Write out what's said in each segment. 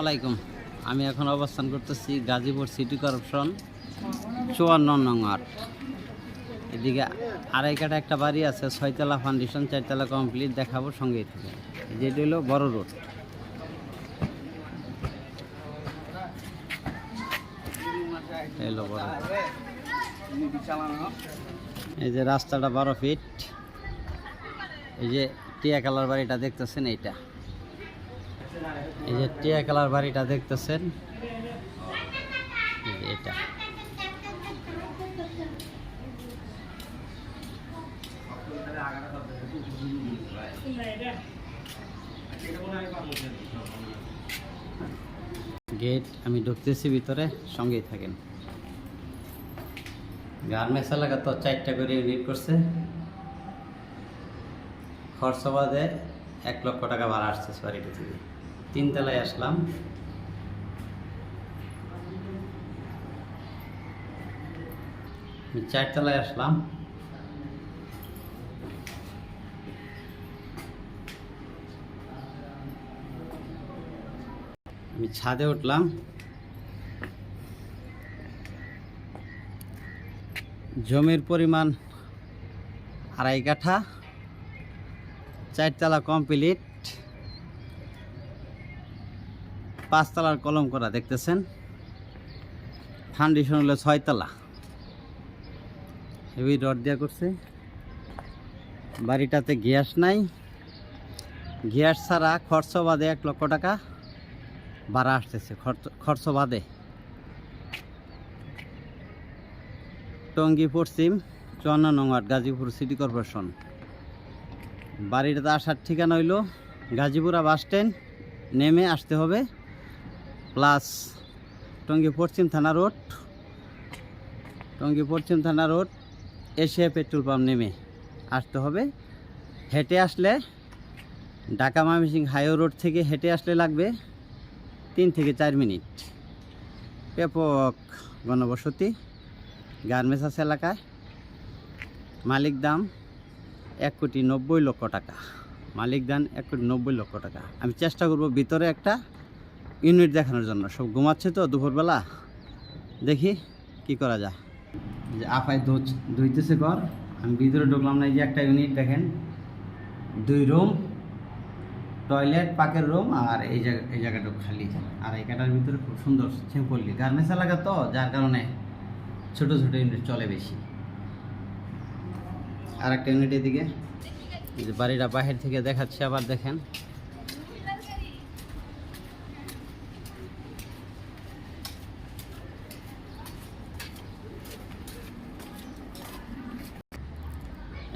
আলাইকুম। আমি এখন অবস্থান করতেছি গাজীপুর সিটি কর্পোরেশন চুয়ান্ন নং আট এদিকে আড়াই কাটা একটা বাড়ি আছে, ছয়তলা ফাউন্ডেশন চারতলা কমপ্লিট দেখাবো সঙ্গেই থেকে। যেটি হলো বড় রোড। এই যে রাস্তাটা বারো ফিট এই যে টিয়া কালার বাড়িটা দেখতেছেন এইটা। এই যে টিয়া কালার বাড়িটা দেখতেছেন? এটা। গেট, আমি ঢুকতেছি ভিতরে, সঙ্গেই থাকেন। গার্মেন্টস এলাকা তো চারটা করে ইউনিট করছে। খরচ বাদে এক লক্ষ টাকা ভাড়া আসছে বাড়িটা থেকে তিনতলায় আসলাম। চারতলায় আসলাম। আমি ছাদে উঠলাম। জমির পরিমাণ আড়াই কাঠা চারতলা কমপ্লিট। পাঁচতলার কলম করা, দেখতেছেন? ফাউন্ডেশন হলো ছয়তলা। হেভি রড দেওয়া করছে। বাড়িটাতে গ্যাস নাই। গ্যাস ছাড়া খরচ বাদে এক লক্ষ টাকা ভাড়া আসতেছে, খরচ বাদে। টঙ্গী পশ্চিম, চুয়ান্ন নং গাজীপুর সিটি কর্পোরেশন। বাড়িটাতে আসার ঠিকানা হইল গাজীপুরা বাস স্ট্যান্ড, নেমে আসতে হবে। প্লাস টঙ্গী পশ্চিম থানা রোড। টঙ্গী পশ্চিম থানা রোড এশিয়া পেট্রোল পাম্প নেমে আসতে হবে। হেঁটে আসলে ঢাকা ময়মনসিং হাইও রোড থেকে হেঁটে আসলে লাগবে তিন থেকে চার মিনিট। ব্যাপক গণবসতি গার্মেন্টস এলাকায়। মালিক দাম এক কোটি নব্বই লক্ষ টাকা। মালিক দান এক কোটি নব্বই লক্ষ টাকা। আমি চেষ্টা করব ভিতরে একটা ইউনিট দেখানোর জন্য। সব ঘুমাচ্ছে তো দুপুরবেলা। দেখি কি করা যায়। যে আপায় ধুইতেছে ঘর। আমি ভিতরে ঢুকলাম না, এই যে একটা ইউনিট দেখেন। দুই রুম, টয়লেট, পাকের রুম আর এই জায়গা এই জায়গাটা খালি আর এই কাটার ভিতরে খুব সুন্দর সিম্পলি গার্মেন্টস এলাকা তো, যার কারণে ছোট ছোট ইউনিট চলে বেশি। আর একটা ইউনিট এদিকে। যে বাড়িটা বাহির থেকে দেখাচ্ছে, আবার দেখেন।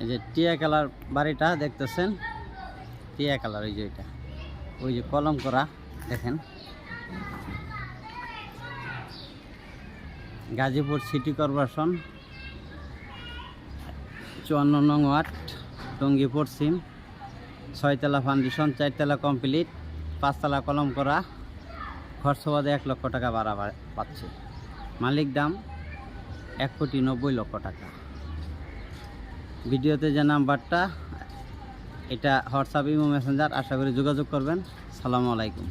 এই যে টিয়া কালার বাড়িটা দেখতেছেন? টিয়া কালার ওই যে এটা। ওই যে কলম করা, দেখেন। গাজীপুর সিটি কর্পোরেশন, চুয়ান্ন নং ওয়ার্ড টঙ্গী পশ্চিম ছয়তলা ফাউন্ডেশন, চারতলা কমপ্লিট। পাঁচতলা কলম করা। খরচ বাদে এক লক্ষ টাকা পা- পাচ্ছে। মালিক দাম এক কোটি নব্বই লক্ষ টাকা। ভিডিওতে যে নাম্বারটা এটা হোয়াটসঅ্যাপ ইমো মেসেঞ্জার আশা করি যোগাযোগ করবেন। সালামু আলাইকুম।